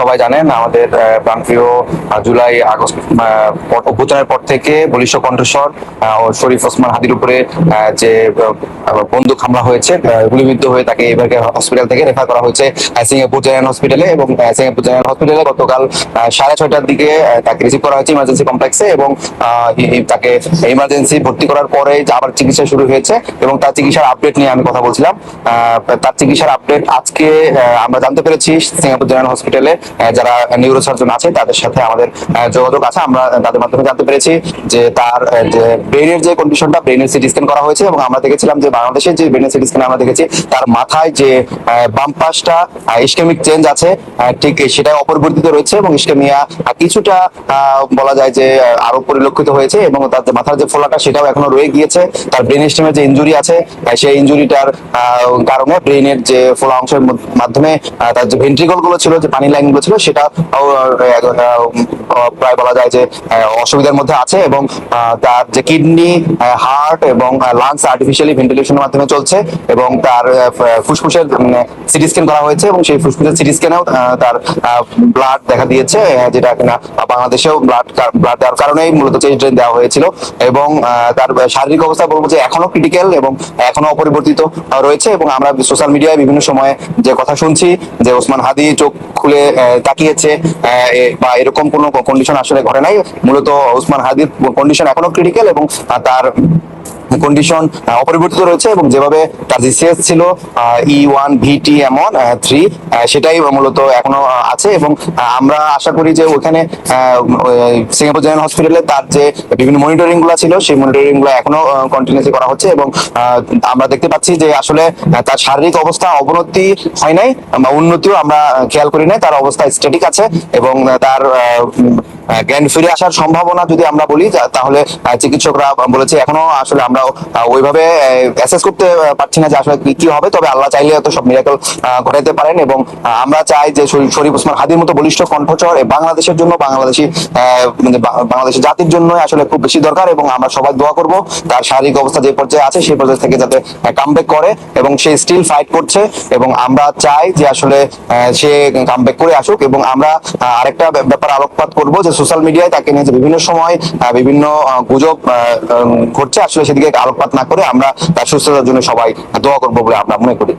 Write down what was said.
সবাই জানেন, আমাদের প্রাণপ্রিয় জুলাই, আগস্ট অভ্যুত্থানের পর থেকে বলিষ্ঠ কণ্ঠস্বর ও শরীফ ওসমান হাদির উপরে যে বন্দুক হামলা হয়েছে গুলিবিদ্ধ হয়ে তাকে এবারকে হসপিটাল থেকে রেফার করা হয়েছে সিঙ্গাপুর জেনারেল হসপিটালে এবং সিঙ্গাপুর জেনারেল হসপিটালে গতকাল সাড়ে ছয়টার দিকে তাকে রিসিভ করা হয়েছে ইমার্জেন্সি কমপ্লেক্সে এবং তাকে ইমার্জেন্সি ভর্তি করার পরে আবার চিকিৎসা শুরু হয়েছে এবং তার চিকিৎসার আপডেট নিয়ে আমি কথা বলছিলাম। তার চিকিৎসার আপডেট আজকে আমরা জানতে পেরেছি সিঙ্গাপুর জেনারেল হসপিটালে যারা নিউরো সার্জন আছে, তাদের সাথে আমাদের যোগাযোগ আছে। আমরা তাদের মাধ্যমে জানতে পেরেছি যে তার যে ব্রেনের যে কন্ডিশনটা ব্রেনের সিটি স্ক্যান করা হয়েছে এবং আমরা দেখেছিলাম যে বাংলাদেশে যে ব্রেনের সিটি স্ক্যান আমরা দেখেছি, তার মাথায় যে বাম ইস্কেমিক চেঞ্জ আছে ঠিক সেটা অপরিবর্তিত রয়েছে এবং ইস্কেমিয়া কিছুটা বলা যায় যে আরও পরিলক্ষিত হয়েছে এবং তার মাথার যে ফোলাটা সেটাও এখনও রয়ে গিয়েছে। তার ব্রেন স্টেমের যে ইঞ্জুরি আছে সেই ইনজুরিটার কারণে ব্রেনের যে ফোলা অংশের মাধ্যমে তার যে ভেন্ট্রিকলগুলো ছিল, যে পানি লাইন গুলো ছিল সেটা প্রায় বলা যায় যে অসুবিধার মধ্যে আছে এবং তার যে কিডনি হার্ট এবং লাংস আর্টিফিশিয়ালি ভেন্টিলেশনের মাধ্যমে চলছে এবং তার ফুসফুসের সিটি স্ক্যান করা হয়েছে এবং সেই ফুসফুসের সিটি স্ক্যানেও তার ব্লাড দেখা দিয়েছে যেটা কিনা বাংলাদেশেও ব্লাড ব্লাড দেওয়ার কারণেই মূলত চেঞ্জ ড্রেন দেওয়া হয়েছিল এবং তার শারীরিক অবস্থা বলব যে এখনও ক্রিটিক্যাল এবং এখনও অপরিবর্তিত রয়েছে এবং আমরা সোশ্যাল মিডিয়ায় বিভিন্ন সময়ে যে কথা শুনছি, যে ওসমান হাদি চোখ খুলে তাকিয়েছে বা এরকম কোনো কন্ডিশন আসলে ঘরে নাই। মূলত ওসমান হাদির কন্ডিশন এখনও ক্রিটিক্যাল এবং তার কন্ডিশন অপরিবর্তিত রয়েছে এবং যেভাবে তার জিসিএস ছিল ই ওয়ান ভিটি এমন থ্রি সেটাই মূলত এখনও আছে এবং আমরা আশা করি যে ওখানে সিঙ্গাপুর জেনারেল হসপিটালে তার যে বিভিন্ন মনিটরিংগুলো ছিল, সেই মনিটরিংগুলো এখনও কন্টিনিউসলি করা হচ্ছে এবং আমরা দেখতে পাচ্ছি যে আসলে তার শারীরিক অবস্থা অবনতি হয় নাই বা উন্নতিও আমরা খেয়াল করি নাই। তার অবস্থা স্ট্যাটিক আছে এবং তার জ্ঞান ফিরে আসার সম্ভাবনা যদি আমরা বলি তাহলে চিকিৎসকরা বলেছে, এখনও আসলে আমরা ওইভাবে অ্যাসেস করতে পারছি না যে আসলে কি- হবে। তবে আল্লাহ চাইলে তো সব মিরাকল ঘটাইতে পারেন এবং আমরা চাই যে শরীফ ওসমান হাদির মতো বলিষ্ঠ কণ্ঠস্বর এ বাংলাদেশের জন্য, বাংলাদেশি মানে বাংলাদেশের জাতির জন্য আসলে খুব বেশি দরকার এবং আমরা সবাই দোয়া করব। তার শারীরিক অবস্থা যে পর্যায়ে আছে, সেই পর্যায়ে থেকে যাতে কামব্যাক করে এবং সে স্টিল ফাইট করছে এবং আমরা চাই যে আসলে সে কামব্যাক করে আসুক এবং আমরা আরেকটা ব্যাপার আলোকপাত করব যে সোশ্যাল মিডিয়ায় তাকে নিয়ে বিভিন্ন সময় বিভিন্ন গুজব ঘটছে, আসলে সেদিকে আলোকপাত না করে আমরা তার সুস্থতার জন্য সবাই দোয়া করব বলে আমরা মনে করি।